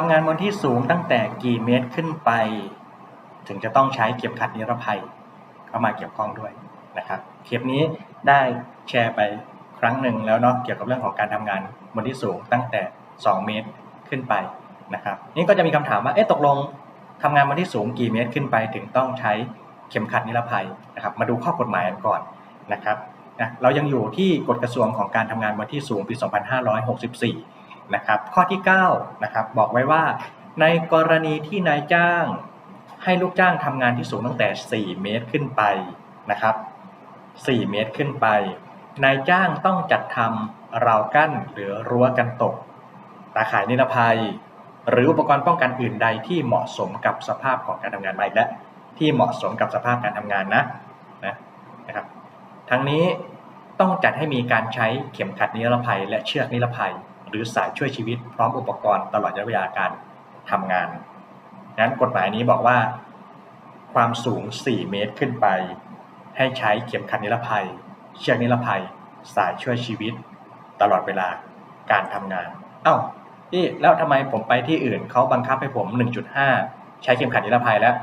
ทำงานบนที่สูงตั้งแต่กี่เมตรขึ้นไป ถึงจะต้องใช้เข็มขัดนิรภัยเข้ามาเกี่ยวข้องด้วยนะครับคลิปนี้ได้แชร์ไปครั้งหนึ่งแล้วเนาะเกี่ยวกับเรื่องของการทำงานบนที่สูงตั้งแต่ 2 เมตรขึ้นไปนะครับนี่ก็จะมีคำถามว่าเอ๊ะตกลงทำงานบนที่สูงกี่เมตรขึ้นไป ถึงต้องใช้เข็มขัดนิรภัยนะครับมาดูข้อกฎหมายกันก่อนนะครับนะเรายังอยู่ที่กฎกระทรวงของการทำงานบนที่สูงปี 2564 นะครับข้อที่9นะครับบอกไว้ว่า ในกรณีที่นายจ้าง ให้ลูกจ้างทำงานที่สูงตั้งแต่ 4 เมตรขึ้นไปนะครับ 4 เมตรขึ้นไป นายจ้างต้องจัดทำราวกั้นหรือรั้วกันตก ตาข่ายนิรภัย หรืออุปกรณ์ป้องกันอื่นใดที่เหมาะสมกับสภาพของการทำงานมาอีกแล้วที่เหมาะสมกับสภาพการทำงานนะนะนะครับทั้งนี้ต้องจัดให้มีการใช้เข็มขัดนิรภัยและเชือกนิรภัย หรือสายช่วยชีวิตพร้อมอุปกรณ์ตลอดระยะเวลาการทำงานนั้นกฎหมายนี้บอกว่า ความสูง 4 เมตรขึ้นไป ให้ใช้เข็มขัดนิรภัย เชือกนิรภัย สายช่วยชีวิต ตลอดเวลาการทำงาน เอ้าพี่แล้วทำไมผมไปที่อื่นเขาบังคับให้ผม 1.5 ใช้เข็มขัดนิรภัยแล้ว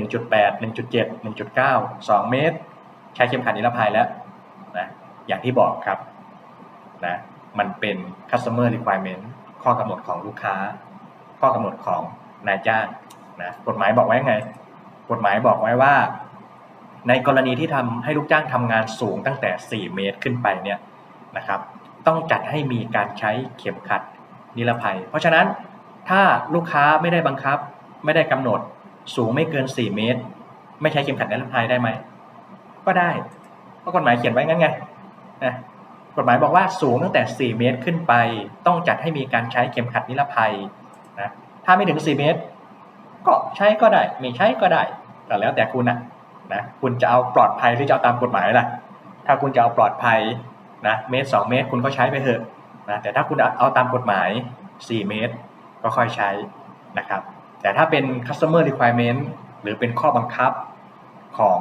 1.8 1.7 1.9 2 เมตร ใช้เข็มขัดนิรภัยแล้วนะอย่างที่บอกครับนะ มันเป็น customer requirement ข้อกำหนดของลูกค้า ข้อกำหนดของนายจ้างนะกฎหมายบอกไว้ไง กฎหมายบอกไว้ว่า ในกรณีที่ทำให้ลูกจ้างทำงานสูงตั้งแต่ 4 เมตรขึ้นไปเนี่ยนะครับ ต้องจัดให้มีการใช้เข็มขัดนิรภัย เพราะฉะนั้นถ้าลูกค้าไม่ได้บังคับ ไม่ได้กำหนดสูงไม่เกิน 4 เมตร ไม่ใช้เข็มขัดนิรภัยได้ไหมก็ได้เพราะกฎหมายเขียนไว้งั้นไงนะ ฎหมายบอกว่าสูงตั้งแต่ 4 เมตรขึ้นไป ต้องจัดให้มีการใช้เข็มขัดนิรภัยนะถ้าไม่ถึง 4 เมตร ก็ใช้ก็ได้ไม่ใช้ก็ได้แต่แล้วแต่คุณนะนะคุณจะเอาปลอดภัยหรือจะเอาตามกฎหมายล่ะ ถ้าคุณจะเอาปลอดภัยนะเมตร 2 เมตร คุณก็ใช้ไปเถอะนะแต่ถ้าคุณเอาตามกฎหมาย 4 เมตร ก็ค่อยใช้นะครับแต่ถ้าเป็น customer requirement หรือเป็นข้อบังคับของ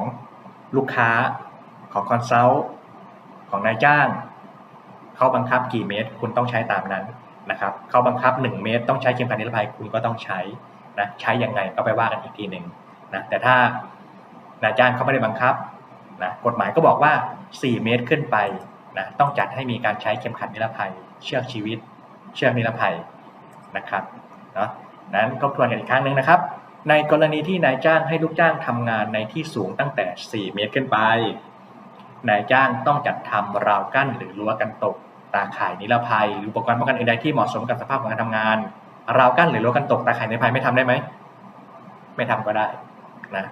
ลูกค้าของคอนซัลท์ของนายจ้าง เขาบังคับกี่เมตร คุณต้องใช้ตามนั้นนะครับเขาบังคับ 1 เมตร ต้องใช้เข็มขัดนิรภัยคุณก็ต้องใช้นะใช้ยังไงก็ไปว่ากันอีกทีหนึ่งนะแต่ถ้านายจ้างเขาไม่ได้บังคับนะกฎหมายก็บอกว่า 4 เมตรขึ้นไปนะต้องจัดให้มีการใช้เข็มขัดนิรภัย เชือกชีวิต เชือกนิรภัยนะครับเนาะนั้นทบทวนกันอีกครั้งหนึ่งนะครับ ในกรณีที่นายจ้างให้ลูกจ้างทำงานในที่สูงตั้งแต่ 4 เมตรขึ้นไปนายจ้างต้องจัดทำราวกั้นหรือรั้วกันตก ตาข่ายนิรภัย หรืออุปกรณ์ป้องกันอื่นใดที่เหมาะสมกับสภาพของการทำงาน ราวกั้นหรือรั้วกันตกตาข่ายนิรภัยไม่ทำได้ไหม ไม่ทำก็ได้นะ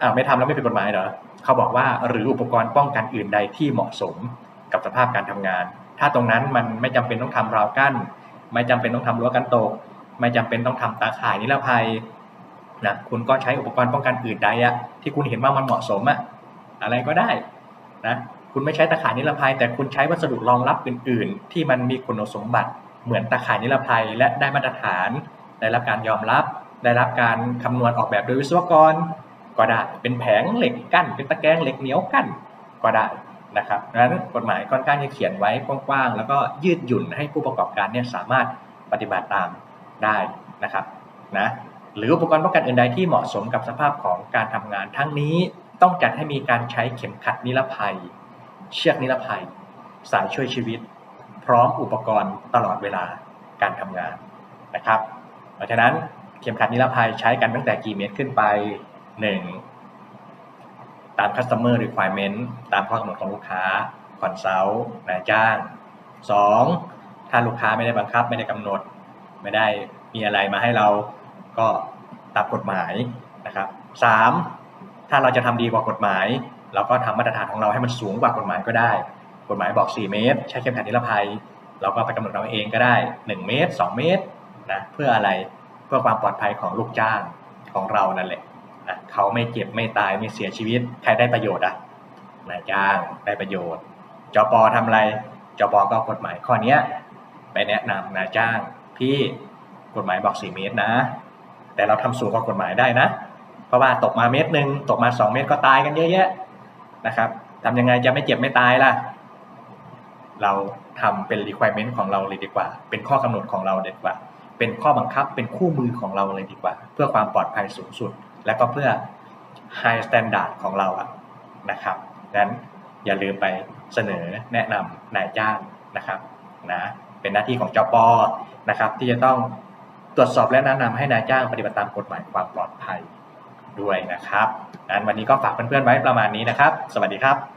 อ้าวไม่ทำแล้วไม่เป็นกฎหมายเหรอเขาบอกว่าหรืออุปกรณ์ป้องกันอื่นใดที่เหมาะสมกับสภาพการทำงาน ถ้าตรงนั้นมันไม่จำเป็นต้องทำราวกั้น ไม่จำเป็นต้องทำรั้วกันตก ไม่จำเป็นต้องทำตาข่ายนิรภัยนะคุณก็ใช้อุปกรณ์ป้องกันอื่นใดอะที่คุณเห็นว่ามันเหมาะสมอะอะไรก็ได้นะ คุณไม่ใช้ตาข่ายนิรภัย แต่คุณใช้วัสดุรองรับอื่น ๆ ที่มันมีคุณสมบัติเหมือนตาข่ายนิรภัย และได้มาตรฐาน ได้รับการยอมรับ ได้รับการคำนวณออกแบบโดยวิศวกร ก็ได้เป็นแผงเหล็กกั้น เป็นตะแกรงเหล็กเหนียวกั้นก็ได้นะครับดังนั้นกฎหมายค่อนข้างจะเขียนไว้กว้างๆ แล้วก็ยืดหยุ่นให้ผู้ประกอบการเนี่ยสามารถปฏิบัติตามได้นะครับนะหรืออุปกรณ์ป้องกันอื่นใดที่เหมาะสมกับสภาพของการทำงานทั้งนี้ต้องจัดให้มีการใช้เข็มขัดนิรภัย เชือกนิรภัย สายช่วยชีวิต พร้อมอุปกรณ์ตลอดเวลาการทำงานนะครับ เพราะฉะนั้นเข็มขัดนิรภัยใช้กันตั้งแต่กี่เมตรขึ้นไป 1. ตาม customer requirement ตามข้อกำหนดของลูกค้า consult นายจ้าง 2. ถ้าลูกค้าไม่ได้บังคับไม่ได้กำหนด ไม่ได้มีอะไรมาให้เราก็ตามกฎหมายนะครับ 3. ถ้าเราจะทำดีกว่ากฎหมาย เราก็ทำมาตรฐานของเราให้มันสูงกว่ากฎหมายก็ได้ กฎหมายบอก 4 เมตร ใช้เข็มขัดนิรภัย เราก็ไปกำหนดเราเองก็ได้ 1 เมตร 2 เมตรนะเพื่ออะไรเพื่อความปลอดภัยของลูกจ้างของเรานั่นแหละนะเขาไม่เจ็บไม่ตายไม่เสียชีวิตใครได้ประโยชน์อะนายจ้างได้ประโยชน์จปทำอะไรจปก็กฎหมายข้อเนี้ยไปแนะนำนายจ้าง พี่กฎหมายบอก 4 เมตรนะ แต่เราทำสูงกว่ากฎหมายได้นะ เพราะว่าตกมาเมตรหนึ่งตกมา 2 เมตรก็ตายกันเยอะแยะ นะครับทำยังไงจะไม่เจ็บไม่ตายล่ะ เราทำเป็น requirement ของเราเลยดีกว่า เป็นข้อกำหนดของเราเลยดีกว่า เป็นข้อบังคับ เป็นคู่มือของเราเลยดีกว่า เพื่อความปลอดภัยสูงสุด และก็เพื่อ high standard ของเราอะนะครับดังนั้นอย่าลืมไปเสนอแนะนำนายจ้างนะครับนะเป็นหน้าที่ของเจ้าปอนะครับ ที่จะต้องตรวจสอบและแนะนำให้นายจ้างปฏิบัติตามกฎหมายความปลอดภัย ด้วยนะครับงั้นวันนี้ก็ฝากเพื่อนๆไว้ประมาณนี้นะครับ สวัสดีครับ